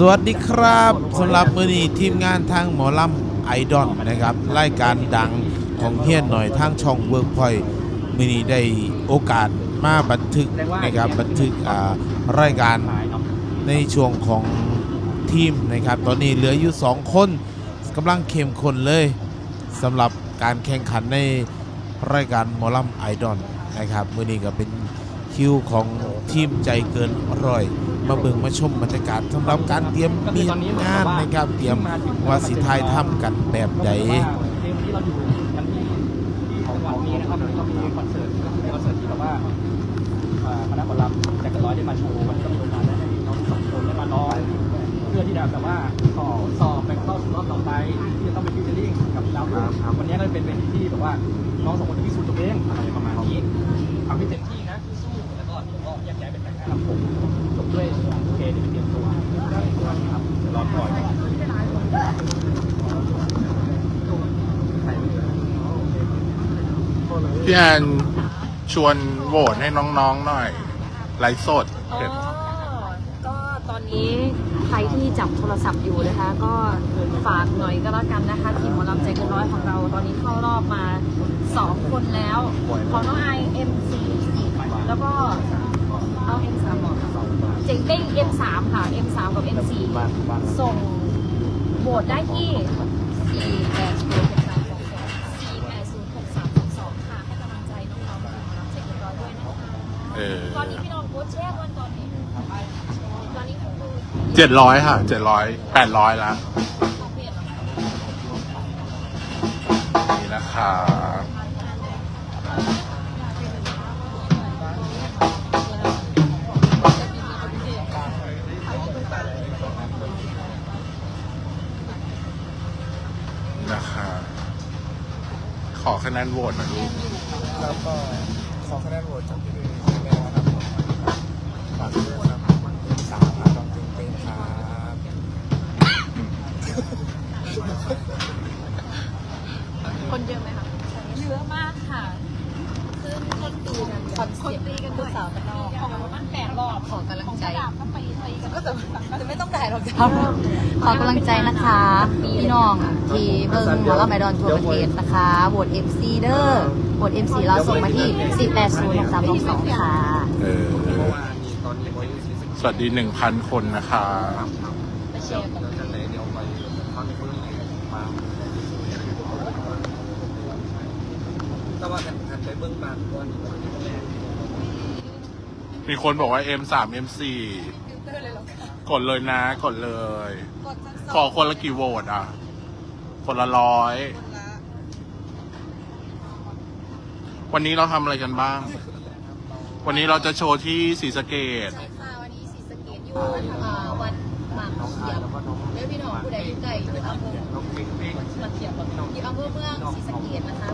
สวัสดีครับสำหรับมือนี้ทีมงานทางหมอลำไอดอลนะครับรายการดังของเฮียนหน่อยทางช่องเวิร์กพอยมือนี้ได้โอกาสมาบันทึกนะครับบันทึกอ่ารายการในช่วงของทีมนะครับ ตอนนี้เหลืออยู่ 2 คนกำลังเข้มข้นเลยสำหรับการแข่งขันในรายการหมอลำไอดอลนะครับมือนี้ก็เป็น คิวของทีมใจเกินร้อย มาเบิ่งมาชมบรรยากาศสำหรับการเตรียมมีงานในะครับเตรียมว่าสิทายทำกันแบบใดเกมที่เราอยู่กันที่ที่จังหวัดนี้นะครับก็มีคอนเสิร์ตเป็นคอนเสิร์ตที่แบบว่าอ่าคณะหมอลำจากกันร้อยได้มาโชว์วันนี้ก็มีโอกาสได้น้องสองคนได้มาร้องเพื่อที่จะแบบว่าสอบสอบไปเข้าสู่รอบต่อไปที่จะต้องไปฟิชเชอร์ลิงกับดาวรุ่งวันนี้ก็เป็นเวทีที่แบบว่าน้องสองคนจะพิสูจน์ตัวเองอะไรประมาณนี้ทำให้เต็มที่นะสู้ๆแล้วก็เดี๋ยวก็แยกย้ายเป็นแบ่งหน้ารับผมจบด้วยโอเคเดี๋ยวไปเตรียมตัวครับเดี๋ยวรอคอย พี่แอนชวนโหวตให้น้องๆหน่อยไลฟ์สดอ๋อก็ตอนนี้ใครที่จับโทรศัพท์อยู่นะคะ ก็ฝากหน่อยก็แล้วกันนะคะทีมหมอลำใจเกินร้อยของเรา ตอนนี้เข้ารอบมา2คนแล้วของน้องไอ MC แล้วก็เอา M3 บอกเจ๋งเด้ง M3 ค่ะ M3 กับ M4 ส่งโหวตได้ที่4806322 เออตอนนี้พี่น้องโค้ชแช่วันตอนนี้ตอนนี้คือเจ็ดร้อยค่ะเจ็ดร้อยแปดร้อยละของเพจเหรอคะนี่นะคะนะคะ ขอคะแนนโหวตหน่อยลูกครับก็ขอคะแนนโหวตจากพี่ดุยคะแนนนะครับผมฝากด้วยครับสามอาดองตึงเป็นครับ คนเยอะไหมคะเยอะมากค่ะคือคนตีกัน คนคนตีกันด้วยสาวกันนอกของประมาณแปดรอบของกำลังใจก็ไปตีกันก็จะจะไม่ต้องถ่ายหรอกจ้ะครับขอกำลังใจนะคะพี่น้องที่เบิ่งหมอลำไมดอนทั่วประเทศนะคะโหวต MC เด้อโหวต MC เราส่งมาที่4806322ค่ะเออเมื่อวานนี้ตอนนี้ไว้ที่สิบสวัสดีหนึ่งพันคนนะคะไปแชร์กันเราจะเลยเดี๋ยวไปเขาในคนนี้มาแต่ว่ากันกันไปเบื้องบานก่อน มีคนบอกว่า M3 M4 กดเลยนะกดเลยขอคนละกี่โหวตอะ คนละร้อยวันนี้เราทำอะไรกันบ้าง วันนี้เราจะโชว์ที่ศรีสะเกดใช่ค่ะวันนี้สีสะเกตอยู่อ่าวัดหมากเขียบแล้วพี่น้องผู้ใดอยู่ใกล้อยู่อำเภอน้องเก่งเองหมากเขียบอยู่อำเภอเมืองสีสะเกตนะคะ